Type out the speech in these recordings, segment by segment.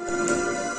Música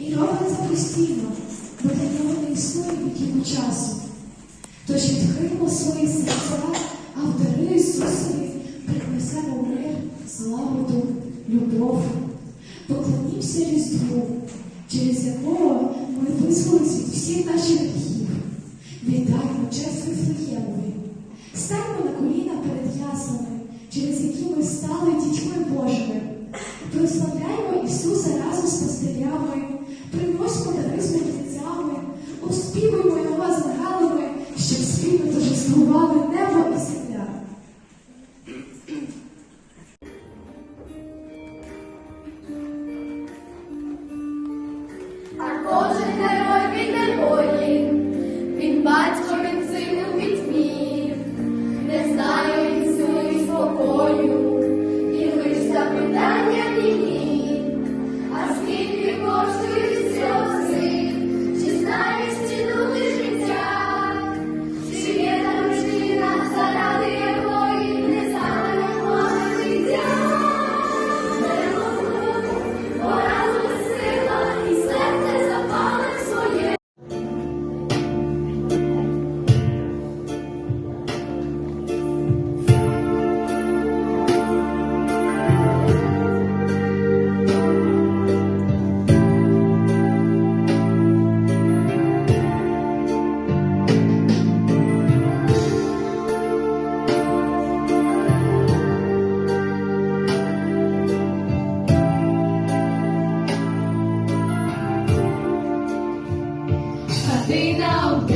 І робить це постійно, бо для нього не існує віків часу. Тож відкриємо свої серця, а в дари Ісусові принесемо мир, злагоду, любов. Поклонімося Різдву, через якого ми визволились від всіх наших гріхів. Вітаємо честь Вифлеємові. Станьмо на коліна перед яслами, через які ми стали дітьми Божими. Прославляємо Ісуса разом з пастирями, приносимо дари з мертвецями, оспівуємо Його з ангелами, щоб спільно торжествували небо і земля. А кожен герой він не воїн, він батько, він сину пітьмі, see now.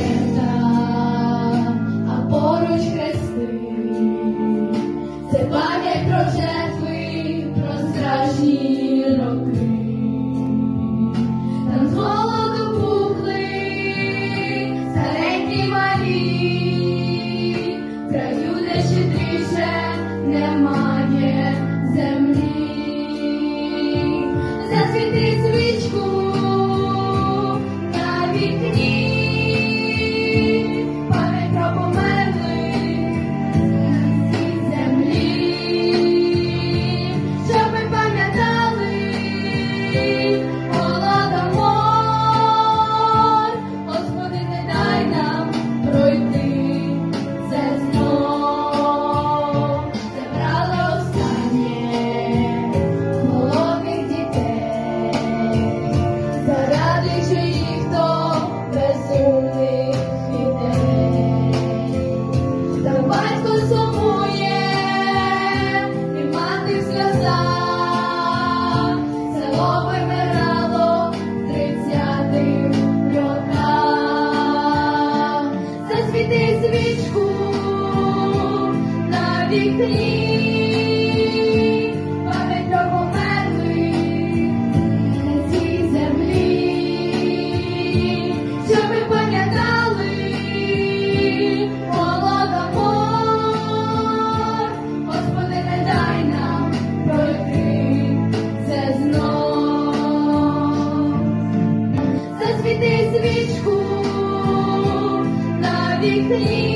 addiction. свічку на вікні.